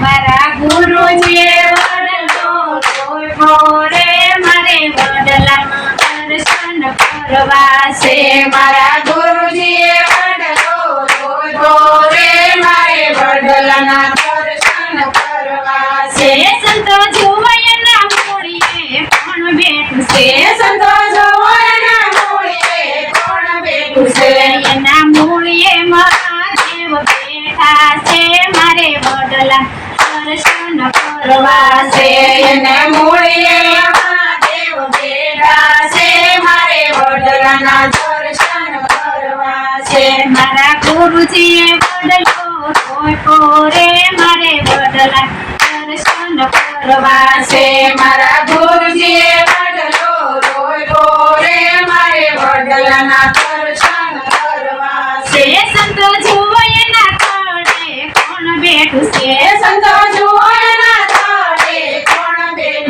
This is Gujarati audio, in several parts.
મારા ગુરુજીએ વડલો રોપ્યો રે મારે વડલા દર્શન કરવા છે મારા ગુરુજીએ વડલો રોપ્યો રે મારે વડલાના દર્શન કરવા છે સંતો છે એને મૂળે મહાદેવ છે મારે વડલાના દર્શન કરવા છે મારા ગુરુજીએ વડલો રોપ્યો મારે વડલા દર્શન કરવા છે મારા ગુરુજીએ વડલો રોય રે. મારે વડલાના દર્શન કરવા છે સંતો જુવયના તળે કોણ બેઠું છે? સંતો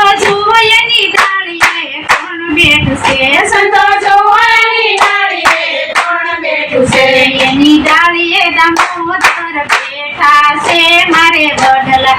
સંતો જુવયની ડાળીએ કોણ બેઠું છે એ સંતો જોવાની ડાળીએ કોણ બેઠું છે એની ડાળીએ દામોદર બેઠા છે મારે વડલા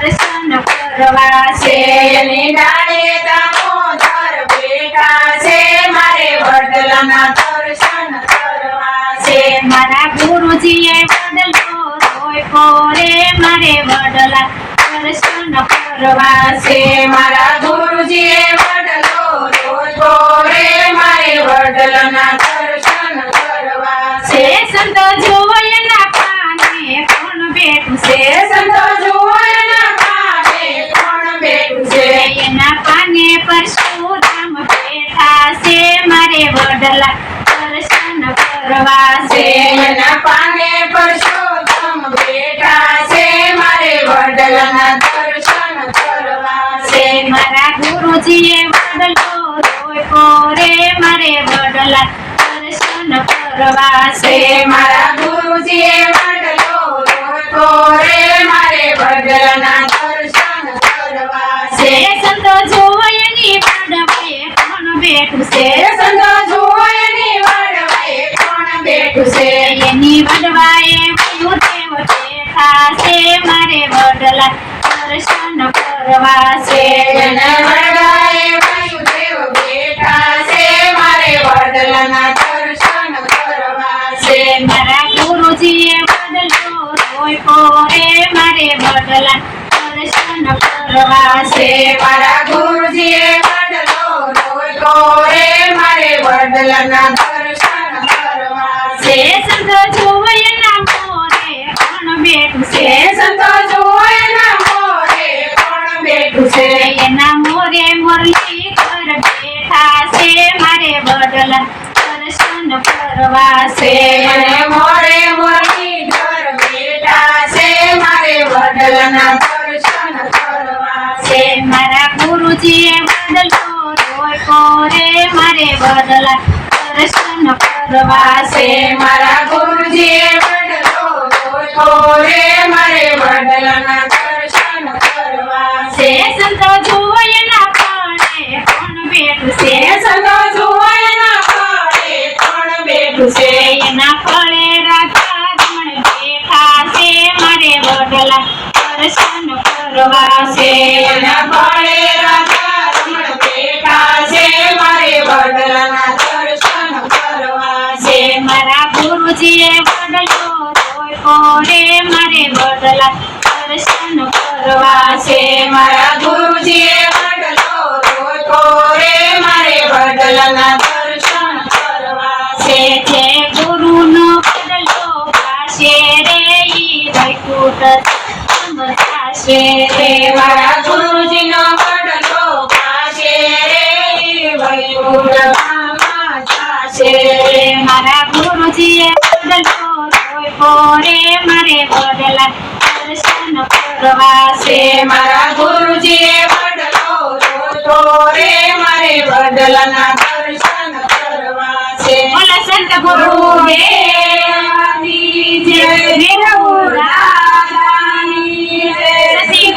દર્શન કરવા છે એની ડાળે દામોદર બેઠા છે મારે વડલાના દર્શન કરવા છે મારા ગુરુજીએ વડલો રોપ્યો પોરે મારે વડલા દર્શન પરવાસે મારા ગુરુજીએ વડલો રોપ્યો રે મારે વડલાના દર્શન કરવાસે સંતો જોવયના પાને કોણ બેઠું છે સંતો જોવાના કાને કોણ બેઠું છે એના પાને પરશુરામ બેઠા છે મારે વડલા દર્શન કરવા છે છે એના પાને પરસોત્તમ વડલાના દર્શન કરવા છે છે મારા ગુરુજીએ વડલો રોપ્યો રે મારે વડલા દર્શન કરવા છે. મારા ગુરુજીએ વડલો રોપ્યો રે મારે વડલાના દર્શન કરવા છે સંતો જોવયની વડવે કોણ બેઠું છે સંતો વડવાએ કોણ બેઠું છે એની વડવાએ છે એને વાયુદેવ બેઠા છે મારે વડલાના દર્શન કરવા છે મારા ગુરુજીએ વડલો રોપ્યો રે મારે વડલા દર્શન કરવા છે મારા ગુરુજીએ વડલો રોપ્યો રે મારે વડલાના દર્શન કરવા છે સંતો જોવયના મોરે કોણ બેઠું છે? સંતો વડલા દર્શન છે છે અને મોરે મુરલીધર બેઠા છે મારે વડલાના દર્શન છે મારા ગુરુજીએ વડલો રોપ્યો રે. મારે બદલા દર્શન છે મારા ગુરુજીએ વડલો રોપ્યો રે. મારે વડલાના દર્શન છે સંતો વડલા દર્શન કરવા છે છે એના ફળે રાધા રમણ બેઠા મારે વડલાના દર્શન કરવા છે છે મારા ગુરુજીએ વડલો કોરે મારે વડલા દર્શન કરવા છે છે મારા ગુરુજીએ વડલો રોપ્યો મારે વડલાના મારા રે ધામમાં જાશે. મારા રે મારે બદલા દર્શન કરવાશે મારા ગુરુજીએ વડલો રે મારે બદલાના દર્શન કરવા છે બોલો સંત ગુરુદેવની જય દેવ રાજાની